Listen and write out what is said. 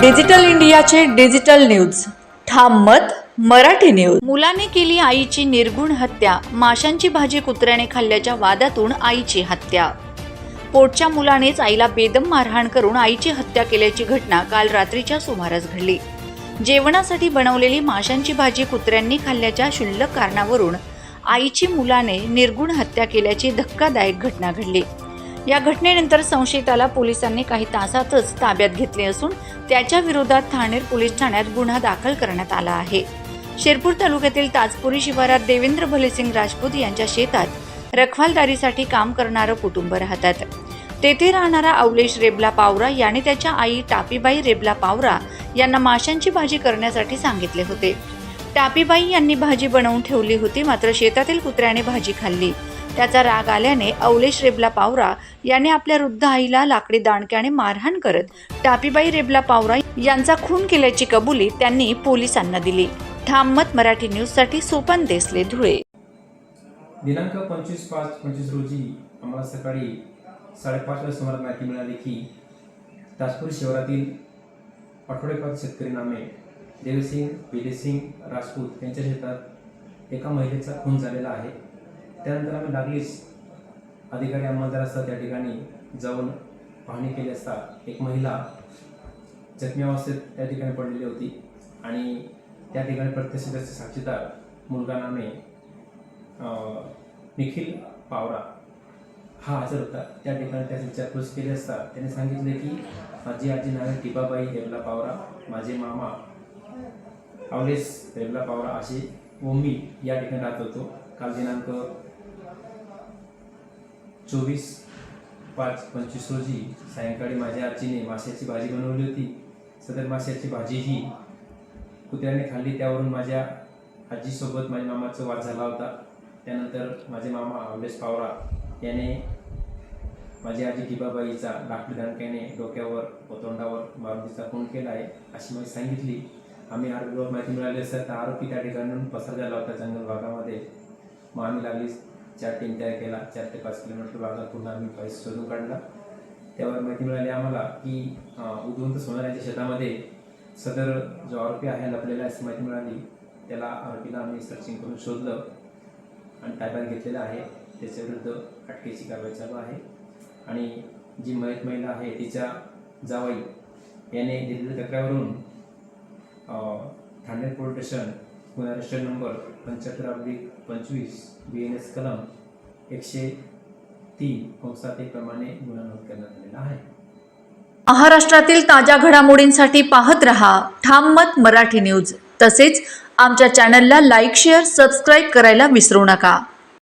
Digital इंडियाचे digital news. ठाम मत मराठी न्यूज. मुलाने केली आईची निर्गुण हत्या. माशांची भाजी कुत्र्याने खाल्ल्याच्या वादातून आईची हत्या. पोटच्या मुलानेच आईला बेदम मारहाण करून आईची हत्या केल्याची घटना काल रात्रीच्या सुमारास घडली. जेवणासाठी बनवलेली माशांची भाजी कुत्र्यांनी खाल्ल्याच्या क्षुल्लक कारणावरून आईची मुलाने निर्गुण हत्या केल्याची धक्कादायक घटना घडली. या घटनेनंतर संशयिताला पोलिसांनी काही तासातच ताब्यात घेतले असून त्याच्या विरोधात ठाणेर पोलीस ठाण्यात गुन्हा दाखल करण्यात आला आहे. शिरपूर तालुक्यातील ताजपुरी शिवारात देवेंद्र भलेसिंग राजपूत यांच्या शेतात रखवालदारीसाठी काम करणारं कुटुंब राहतात. तेथे राहणारा अवलेश रेबला पावरा याने त्याच्या आई टापीबाई रेबला पावरा यांना माशांची भाजी करण्यासाठी सांगितले होते. टापीबाई यांनी भाजी बनवून ठेवली होती मात्र शेतातील कुत्र्याने भाजी खाल्ली. त्याचा राग आल्याने अवलेश रेबला पावरा याने आपल्या वृद्ध आईला लाकडी दाणक्याने मारहाण करत टापीबाई रेबला पावरा यांचा खून केल्याची कबुली त्यांनी पोलिसांना दिली. ठाम मत मराठी न्यूजसाठी सोपन देसले धुळे. दिनांक पंचवीस पाच पंचवीस रोजी आम्हाला सकाळी साडेपाचच्या सुमारास माहिती मिळाली की ताजपूर शहरातील आठवडेपाच शेतकरी नामे देवसिंग विजयसिंग राजपूत यांच्या शेतात एका महिलेचा खून झालेला आहे. त्यानंतर आम्ही लागलीच. अधिकारी अंमलदारासह त्या ठिकाणी जाऊन पाहणी केली असता एक महिला जखमी अवस्थेत त्या ठिकाणी पडलेली होती आणि त्या ठिकाणी प्रत्यक्षदर्शी साक्षीदार मुलगा नामे निखिल पावरा. हा हजर होता. त्या ठिकाणी त्याची विचारपूस केली असता त्याने सांगितले की माझी आजी नावे टिबाबाई रेबला पावरा माझे मामा अवलेस रेबला पावरा असे व मी या ठिकाणी राहत होतो. काल दिनांक चोवीस पाच पंचवीस रोजी सायंकाळी माझ्या आजीने माशाची भाजी बनवली होती. सदर माशाची भाजी ही कुत्र्याने खाल्ली. त्यावरून माझ्या आजीसोबत माझ्या मामाचा वाद झाला होता. त्यानंतर माझे मामा अवलेश पावरा याने माझी आजी गिबाबाईचा लाकडी दणक्याने डोक्यावर व तोंडावर मारुतीचा खून केला आहे अशी माहिती सांगितली. आम्ही आरोपीवर माहिती मिळाली असता आरोपी त्या ठिकाणी पसार झाला होता जंगल भागामध्ये. मग आम्ही लागली चार तयार केला चार ते पाच किलोमीटर भागात पुन्हा आम्ही पैसे शोधून काढला. त्यावर माहिती मिळाली आम्हाला की उद्वंत सोनाऱ्याच्या शेतामध्ये सदर जो आरोपी आहे लपलेला अशी माहिती मिळाली त्याला आरोपीला आम्ही सर्चिंग करून शोधलं आणि ताब्यात घेतलेलं आहे. त्याच्या विरुद्ध अटकेची कारवाई चालू आहे. आणि जी मयत महिला आहे तिच्या जावई याने दिलेल्या तक्रारीवरून अं, ठाणे पोलीस स्टेशन गुन्हा रजिस्टर नंबर पंच्याहत्तर अगदी पंचवीस बी एन एस कलम एकशे तीन कंसात प्रमाणे गुन्हा नोंद करण्यात आलेला आहे. महाराष्ट्रातील ताज्या घडामोडींसाठी पाहत रहा ठाम मत मराठी न्यूज. तसेच आमच्या चॅनलला लाईक शेअर सबस्क्राईब करायला विसरू नका.